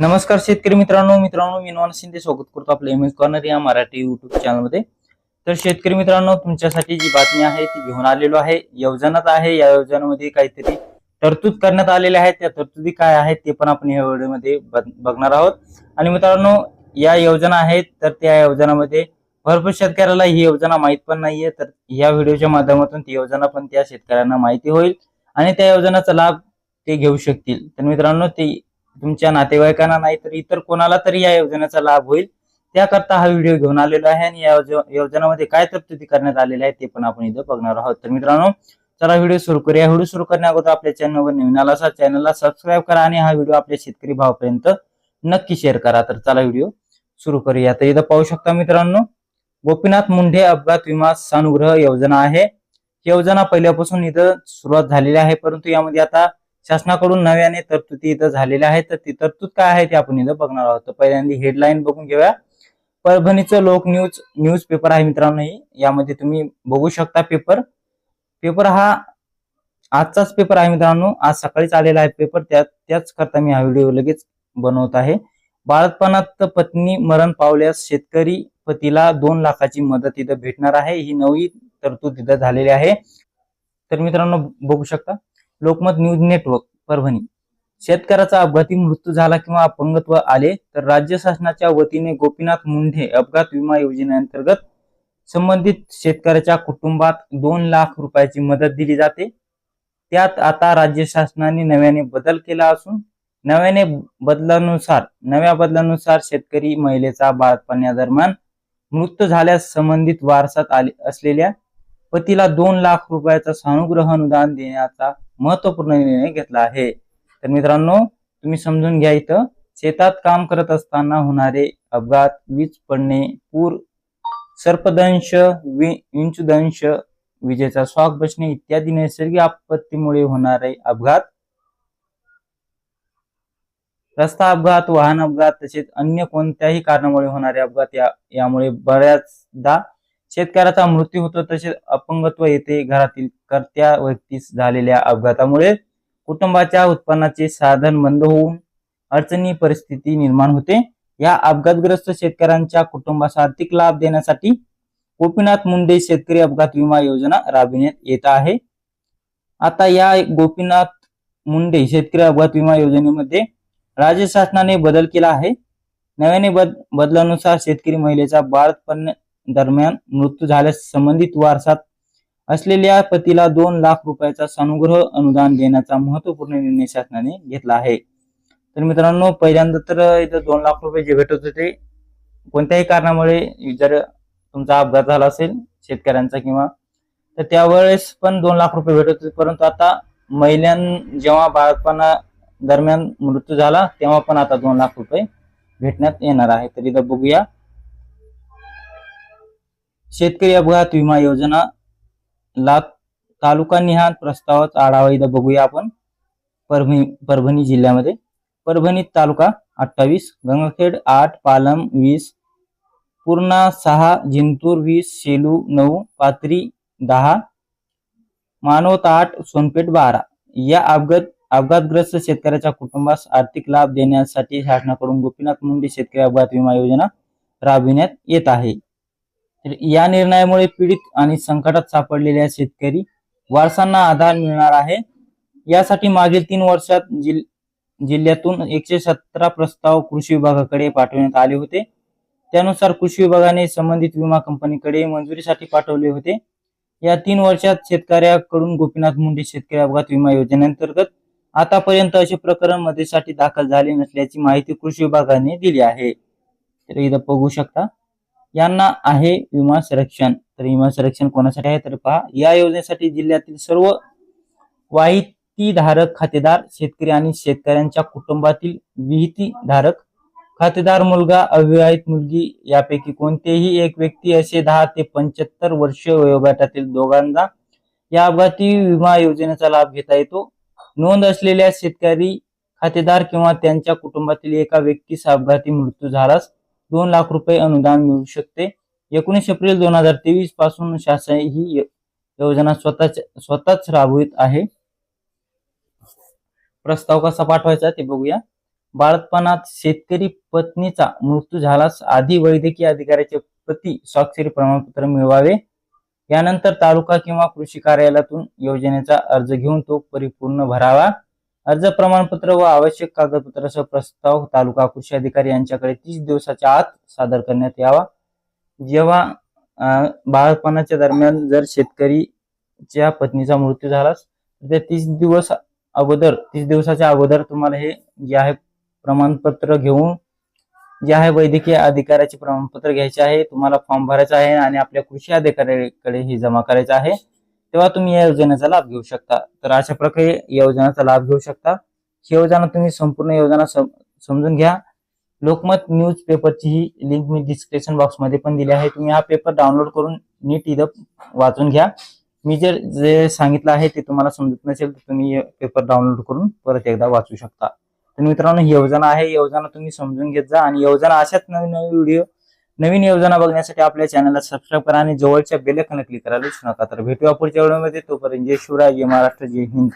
नमस्कार शेतकरी मित्रांनो मित्रांनो मी नवान शिंदे स्वागत करतो आपल्या एम एस कॉर्नर या मराठी युट्यूब चॅनलमध्ये तर शेतकरी मित्रांनो तुमच्यासाठी जी बातमी आहे ती घेऊन आलेलो आहे. योजनाच आहे. या योजनेमध्ये काहीतरी तरतूद करण्यात आलेल्या आहेत त्या तरतुदी काय आहेत ते पण आपण या व्हिडिओमध्ये बघ- बघणार आहोत. आणि मित्रांनो या योजना आहेत तर त्या योजनामध्ये भरपूर शेतकऱ्याला ही योजना माहीत पण नाहीये. तर या व्हिडिओच्या माध्यमातून ती योजना पण त्या शेतकऱ्यांना माहिती होईल आणि त्या योजनाचा लाभ ते घेऊ शकतील. तर मित्रांनो ते तुमच्या नातेवाईकांना नाही तर इतर कोणाला तरी या योजनेचा लाभ होईल. त्याकरता हा व्हिडिओ घेऊन आलेलो आहे आणि या योजनेमध्ये काय तरतुदी करण्यात आलेल्या आहेत ते पण आपण इथं बघणार आहोत. तर मित्रांनो चला व्हिडिओ सुरू करूया. व्हिडिओ सुरू करण्या अगोदर आपल्या चॅनलवर नवीन आला असा चॅनलला सबस्क्राईब करा आणि हा व्हिडिओ आपल्या शेतकरी भावापर्यंत नक्की शेअर करा. तर चला व्हिडिओ सुरू करूया. तर इथं पाहू शकता मित्रांनो गोपीनाथ मुंढे अपघात विमा सानुग्रह योजना आहे. ही योजना पहिल्यापासून इथं सुरुवात झालेली आहे परंतु यामध्ये आता शासनाकडून नव्याने तरतुदी इथं झालेल्या आहेत. तर ती तरतूद काय आहे ते आपण इथं बघणार आहोत. पहिल्यांदा हेडलाईन बघून घेऊया. परभणीचं लोक न्यूज न्यूज पेपर आहे मित्रांनो यामध्ये तुम्ही बघू शकता पेपर पेपर हा आजचाच पेपर आहे मित्रांनो. आज सकाळीच आलेला आहे पेपर त्या त्याच करता मी हा व्हिडिओ लगेच बनवत आहे. बाळपणात पत्नी मरण पावल्यास शेतकरी पतीला दोन लाखाची मदत इथं भेटणार आहे. ही नवी तरतूद इथं झालेली आहे. तर मित्रांनो बघू शकता. Lokmat news network Parbhani. शेतकऱ्याचा अपघाती मृत्यू झाला किंवा अपंगत्व आले तर राज्य शासनाच्या वतीने गोपीनाथ मुंढे अपघात विमा योजनेअंतर्गत संबंधित शेतकऱ्याच्या कुटुंबात दोन लाख रुपयाची मदत दिली जाते. त्यात आता राज्य शासनाने नव्याने बदल केला असून नव्याने बदलानुसार नव्या बदलानुसार शेतकरी महिलेचा बाळपण्यादरम्यान मृत्यू झाल्यास संबंधित वारसात आले असलेल्या पतीला दोन लाख रुपयाचा सानुग्रह अनुदान देण्याचा महत्त्वपूर्ण निर्णय घेतला आहे. तर मित्रांनो तुम्ही समजून घ्या इथं शेतात काम करत असताना होणारे अपघात वीज पडणे पूर सर्पदंश वि- विजेचा शॉक बसणे इत्यादी नैसर्गिक आपत्तीमुळे होणारे अपघात रस्ता अपघात वाहन अपघात तसेच अन्य कोणत्याही कारणामुळे होणारे अपघात या यामुळे बऱ्याचदा शेतकऱ्याचा मृत्यू होतो तसेच अपंगत्व येते घरातील कर्त्या व्यक्तीस झालेल्या अपघातामुळे कुटुंबाच्या उत्पन्नाचे साधन बंद होऊन अडचणी परिस्थिती निर्माण होते. या अपघातग्रस्त शेतकऱ्यांच्या कुटुंबास आर्थिक लाभ देण्यासाठी गोपीनाथ मुंडे शेतकरी अपघात विमा योजना राबविण्यात येत आहे. आता या गोपीनाथ मुंडे शेतकरी अपघात विमा योजनेमध्ये राज्य शासनाने बदल केला आहे. नव्याने बद बदलानुसार शेतकरी महिलेचा बाळपण दरम्यान मृत्यू झाल्यास संबंधित वारसात असलेल्या पतीला दोन लाख रुपयाचा सानुग्रह अनुदान देण्याचा महत्त्वपूर्ण निर्णय शासनाने घेतला आहे. तर मित्रांनो पहिल्यांदा तर इथं दोन लाख रुपये जे भेटत होते कोणत्याही कारणामुळे जर तुमचा अपघात झाला असेल शेतकऱ्यांचा किंवा तर त्यावेळेस पण दोन लाख रुपये भेटत होते. परंतु आता महिलां जेव्हा बाळपणा दरम्यान मृत्यू झाला तेव्हा पण आता दोन लाख रुपये भेटण्यात येणार आहे. तर इथं बघूया. शेतकरी अपघात विमा योजना ला तालुका निहाय प्रस्तावाचा आढावा इथं बघूया आपण. परभणी परभणी जिल्ह्यामध्ये. परभणी तालुका अठ्ठावीस गंगाखेड आठ पालम वीस पूर्णा सहा जिंतूर वीस शेलू नऊ पात्री दहा मानवत आठ सोनपेठ बारा. या अपघात अपघातग्रस्त शेतकऱ्याच्या कुटुंबास आर्थिक लाभ देण्यासाठी शासनाकडून गोपीनाथ मुंडे शेतकरी अपघात विमा योजना राबविण्यात येत आहे. तर या निर्णयामुळे पीडित आणि संकटात सापडलेल्या शेतकरी वारसांना आधार मिळणार आहे. यासाठी मागील तीन वर्षात जिल जिल्ह्यातून एकशे सतरा प्रस्ताव कृषी विभागाकडे पाठवण्यात आले होते. त्यानुसार कृषी विभागाने संबंधित विमा कंपनीकडे मंजुरीसाठी पाठवले होते. या तीन वर्षात शेतकऱ्याकडून गोपीनाथ मुंडे शेतकरी अपघात विमा योजनेअंतर्गत आतापर्यंत असे प्रकरण मध्येसाठी दाखल झाले नसल्याची माहिती कृषी विभागाने दिली आहे. तर इथं बघू शकता. यांना आहे विमा संरक्षण. तर विमा संरक्षण कोणासाठी आहे? तर पहा या योजनेसाठी जिल्ह्यातील सर्व वाहितीधारक खातेदार शेतकरी आणि शेतकऱ्यांच्या कुटुंबातील विहितीधारक खातेदार मुलगा अविवाहित मुलगी यापैकी कोणतेही एक व्यक्ती असे दहा ते पंच्याहत्तर वर्ष वयोगटातील दोघांना या अपघाती विमा योजनेचा लाभ घेता येतो. नोंद असलेल्या शेतकरी खातेदार किंवा त्यांच्या कुटुंबातील एका व्यक्तीस अपघाती मृत्यू झालास दोन लाख रुपये अनुदान मिळू शकते. एकोणीस एप्रिल दोन हजार तेवीसपासून शासन ही योजना स्वतःच स्वतःच राबवित आहे. प्रस्ताव कसा पाठवायचा ते बघूया. बाळपणात शेतकरी पत्नीचा मृत्यू झाल्यास आधी वैद्यकीय अधिकाऱ्याचे प्रति स्वाक्षरी प्रमाणपत्र मिळवावे. यानंतर तालुका किंवा कृषी कार्यालयातून योजनेचा अर्ज घेऊन तो परिपूर्ण भरावा. अर्ज प्रमाणपत्र व आवश्यक कागदपत्रासह प्रस्ताव तालुका कृषी अधिकारी यांच्याकडे तीस दिवसाच्या आत सादर करण्यात यावा. जेव्हा बाळपणाच्या दरम्यान जर शेतकरीच्या पत्नीचा मृत्यू झालास तर ते तीस दिवस अगोदर तीस दिवसाच्या अगोदर तुम्हाला हे जे आहे प्रमाणपत्र घेऊन जे आहे वैद्यकीय अधिकाऱ्याचे प्रमाणपत्र घ्यायचे आहे. तुम्हाला फॉर्म भरायचा आहे आणि आपल्या कृषी अधिकाऱ्याकडे हे जमा करायचं आहे. तेव्हा तुम्ही या योजनेचा लाभ घेऊ शकता. तर अशा प्रकारे या योजनेचा लाभ घेऊ शकता. ही योजना तुम्ही संपूर्ण योजना सम- समजून घ्या. लोकमत न्यूज पेपरची ही लिंक मी डिस्क्रिप्शन बॉक्समध्ये पण दिली आहे. तुम्ही हा पेपर डाउनलोड करून नीट इथं वाचून घ्या. मी जे जे सांगितलं आहे ते तुम्हाला समजत नसेल तर तुम्ही पेपर डाउनलोड करून परत एकदा वाचू शकता. तर मित्रांनो ही योजना आहे. योजना तुम्ही समजून घेत जा आणि योजना अशाच नवीन नवीन व्हिडिओ नवीन योजना बघण्यासाठी आपल्या चॅनलला सबस्क्राईब करा आणि जवळच्या बेल क्लिक करायला विसरू नका. तर भेटूया पुढच्या व्हिडिओमध्ये. तोपर्यंत जय शिवराय जय महाराष्ट्र जय हिंद.